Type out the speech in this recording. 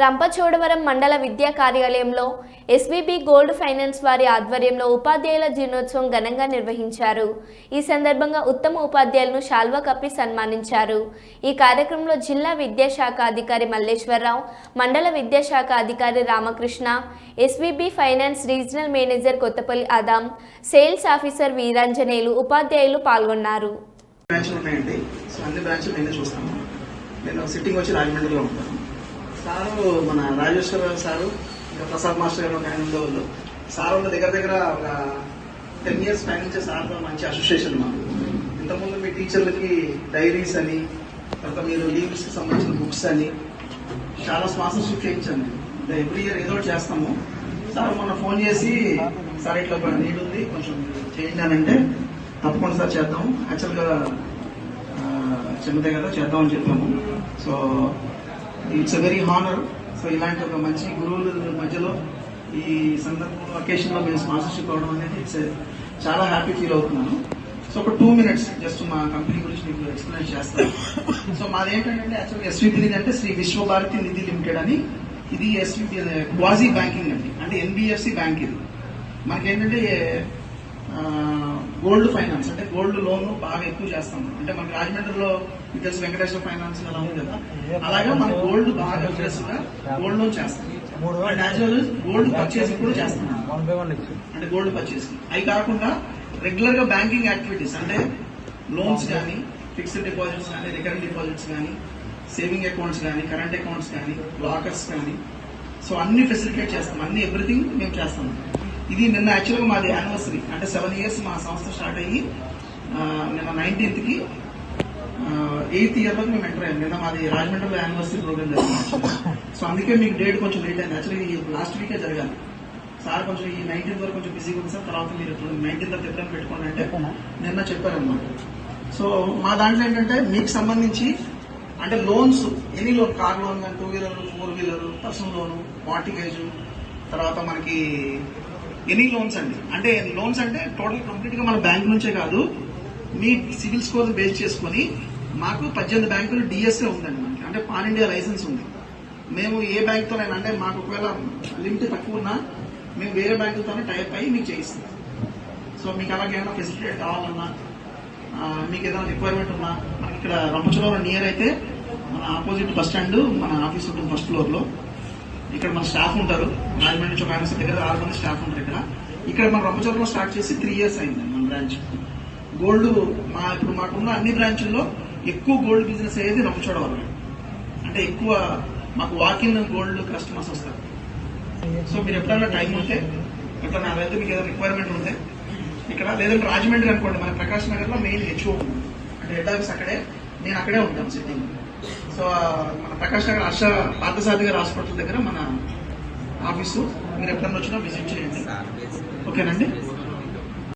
రంపచోడవరం మండల విద్యా కార్యాలయంలో ఎస్బీబీ గోల్డ్ ఫైనాన్స్ వారి ఆధ్వర్యంలో ఉపాధ్యాయుల దినోత్సవం ఘనంగా నిర్వహించారు. ఈ సందర్భంగా ఉత్తమ ఉపాధ్యాయులను శాల్వా కప్పి సన్మానించారు. ఈ కార్యక్రమంలో జిల్లా విద్యాశాఖ అధికారి మల్లేశ్వరరావు మండల విద్యాశాఖ అధికారి Ramakrishna SBB finance regional manager Kothapalli Adam sales officer Veeranjaneyulu ఉపాధ్యాయులు పాల్గొన్నారు. బ్రాంచ్లు ఉన్నాయండి. సో అన్ని బ్రాంచ్లు నేనే చూస్తాను నేను సిట్టింగ్ వచ్చి రాజమండ్రిలో ఉంటాను సారు మన రాజేశ్వరరావు సారు ఇంకా ప్రసాద్ మాస్టర్ గారు ఒక ఆయన సార్ వాళ్ళ దగ్గర దగ్గర ఒక టెన్ ఇయర్స్ పై నుంచి సార్తో మంచి అసోసియేషన్ మాకు ఇంతకుముందు మీ టీచర్లకి డైరీస్ అని తర్వాత మీరు లీవ్స్కి సంబంధించిన బుక్స్ అని చాలా స్పాన్సర్షిప్ చేయించాను ఎవ్రీ ఇయర్ ఏదో ఒకటి చేస్తాము. సార్ మొన్న ఫోన్ చేసి సార్ ఇట్లా ఒక నీడ్ ఉంది కొంచెం చేయండి అని అంటే తప్పకుండా సార్ చేద్దాం. యాక్చువల్గా చిన్నదే కదా చేద్దామని చెప్పాము. So it's a very honour so ఇలాంటి ఒక మంచి గురువుల మధ్యలో ఈ సందర్భంలో occasion లో మేము స్పాన్సర్షిప్ అవడం అనేది ఇట్స్ చాలా హ్యాపీ ఫీల్ అవుతున్నాను. సో ఒక టూ మినిట్స్ జస్ట్ మా కంపెనీ గురించి మీకు ఎక్స్ప్లెయిన్ చేస్తాను. సో మాది ఏంటంటే యాక్చువల్గా ఎస్విపి అంటే శ్రీ విశ్వభారతి నిధి లిమిటెడ్ అని. ఇది ఎస్విపి క్వాజీ బ్యాంకింగ్ అండి. అంటే ఎన్బిఎఫ్సి బ్యాంక్ ఇది. మనకేంటంటే గోల్డ్ ఫైనాన్స్ అంటే గోల్డ్ లోన్ బాగా ఎక్కువ చేస్తాం అంటే మనకి రాజమండ్రిలో మీకు తెలుసు వెంకటేశ్వర ఫైనాన్స్ అలా ఉంది కదా అలాగే మన గోల్డ్ బాగా అగ్రెసివ్గా గోల్డ్ లోన్ చేస్తాం. And as well gold purchase కూడా చేస్తాం. వన్ బై వన్ ఇచ్చు. అంటే గోల్డ్ పర్చేస్ అవి కాకుండా రెగ్యులర్గా బ్యాంకింగ్ యాక్టివిటీస్ అంటే లోన్స్ కానీ ఫిక్స్డ్ డిపాజిట్స్ కానీ రికరెంట్ డిపాజిట్స్ కానీ సేవింగ్ అకౌంట్స్ కానీ కరెంట్ అకౌంట్స్ కానీ లాకర్స్ కానీ. సో అన్ని ఫెసిలిటేట్ చేస్తాం. అన్ని ఎవ్రీథింగ్ మేము చేస్తాం. ఇది నిన్న యాక్చువల్గా మాది యానివర్సరీ అంటే సెవెన్ ఇయర్స్ మా సంస్థ స్టార్ట్ అయ్యి నిన్న నైన్టీన్త్కి ఎయిత్ ఇయర్ వరకు మేము ఎంటర్ అయ్యాం. నిన్న మాది రాజమండ్రిలో యానివర్సరీ ప్రోగ్రామ్ జరిగింది సో అందుకే మీకు డేట్ కొంచెం లేట్ అయింది. యాక్చువల్లీ ఈ లాస్ట్ వీకే జరగాలి సార్ కొంచెం ఈ నైన్టీన్త్ వరకు కొంచెం బిజీగా ఉంది సార్. తర్వాత మీరు ఇప్పుడు నైన్టీన్త్ వరకు ఎప్పుడైనా పెట్టుకోండి అంటే నిన్న చెప్పారనమాట సో మా దాంట్లో ఏంటంటే మీకు సంబంధించి అంటే loans any loan car loan కానీ two wheeler four wheeler personal loan mortgage తర్వాత మనకి ఎనీ లోన్స్ అండి. అంటే లోన్స్ అంటే టోటల్ కంప్లీట్గా మన బ్యాంక్ నుంచే కాదు మీ సివిల్ స్కోర్ బేస్ చేసుకొని మాకు పద్దెనిమిది బ్యాంకులు డిఎస్ఏ ఉందండి మనకి. అంటే పాన్ ఇండియా లైసెన్స్ ఉంది. మేము ఏ బ్యాంక్తోనైనా అంటే మాకు ఒకవేళ లిమిట్ తక్కువ ఉన్నా మేము వేరే బ్యాంకులతోనే టైప్ అయ్యి మీకు చేయిస్తాం. సో మీకు అలాగే ఫెసిలిటీ కావాలన్నా మీకు ఏదైనా రిక్వైర్మెంట్ ఉన్నా మనకి ఇక్కడ రంపచోడవరం నియర్ అయితే మన ఆపోజిట్ బస్ స్టాండ్ మన ఆఫీస్ ఉంటుంది ఫస్ట్ ఫ్లోర్లో ఇక్కడ మన స్టాఫ్ ఉంటారు. రాజమండ్రి నుంచి ఒక ఆయన దగ్గర ఆరు మంది స్టాఫ్ ఉంటారు ఇక్కడ. ఇక్కడ మన రంపచోడలో స్టార్ట్ చేసి త్రీ ఇయర్స్ అయింది మన బ్రాంచ్ గోల్డ్ మా ఇప్పుడు మాకున్న అన్ని బ్రాంచుల్లో ఎక్కువ గోల్డ్ బిజినెస్ అయ్యేది రంపచోడవరం అంటే ఎక్కువ మాకు వాకిన్ గోల్డ్ కస్టమర్స్ వస్తారు. సో మీరు ఎప్పుడైనా టైం ఉంటే ఎప్పుడైనా అదైతే మీకు ఏదైనా రిక్వైర్మెంట్ ఉంటే ఇక్కడ లేదంటే రాజమండ్రి అనుకోండి మన ప్రకాష్ నగర్లో మెయిన్ హెచ్ఓ ఉంది అంటే హెడ్ ఆఫీస్ అక్కడే నేను అక్కడే ఉంటాను సిట్టింగ్ సో మన ప్రకాష్ నగర్ హర్ష పార్థసారథి గారి హాస్పిటల్ దగ్గర మన ఆఫీసు. మీరు ఎప్పుడన్నా వచ్చినా విజిట్ చేయండి. ఓకేనండి?